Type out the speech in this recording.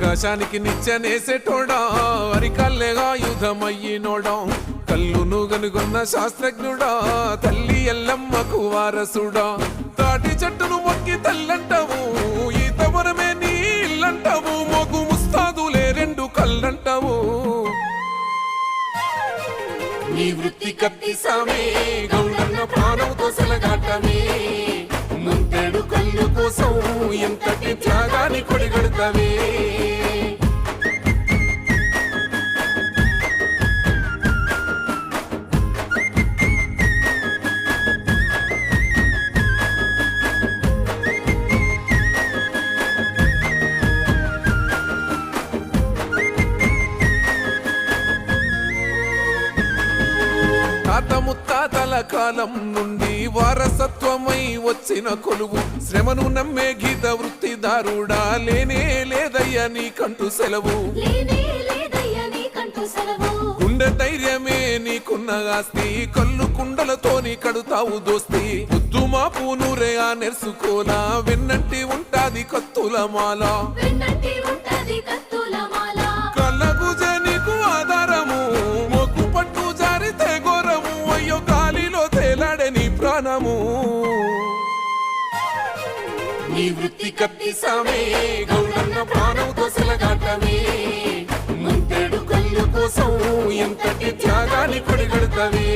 ఆకాశానికి నిచ్చెనేసేటోడా? అరికల్లెగా యుధమయ్యినోడా? కల్లును గనుగొన్న శాస్త్రజ్ఞుడా? తల్లి ఎల్లమ్మకు వారసుడా? తాటి చెట్టును మొక్కి తల్లంటావు ఈ తవరమే నీ ఇల్లంటావు మొగు ముస్తాదులే రెండు కళ్ళంటావు. నీ వృత్తి కత్తి సామే గౌడన్న ప్రాణంతో సెలగాటమే. ముంతెడు కళ్ళు కోసం ఎంతటి త్యాగాన్ని కొడిగడతావే? తాత ముత్తాతల కాలం నుండి వారసత్వమై వచ్చిన కొలువు. శ్రమను నమ్మే గీత వృత్తిదారుడా లేనే లేదయ్యా నీకంటూ సెలవు. గుండె ధైర్యమే నీకున్న ఆస్తి కళ్ళు కుండలతోని కడుతావు దోస్తి. ముద్దు మా పూనురే ఆ నెర్సుకోలా వెన్నంటి ఉంటాది కత్తుల మాల. వెన్నంటి ఉంటది కత్తుల మాల. జ్ఞానము. ప్రాణము నీ వృత్తి కత్తి సమే గౌడన్న ప్రాణం సెలగాటమే ముంతేడు కళ్ళు కోసం ఎంతటి త్యాగాన్ని కొడిగడతావే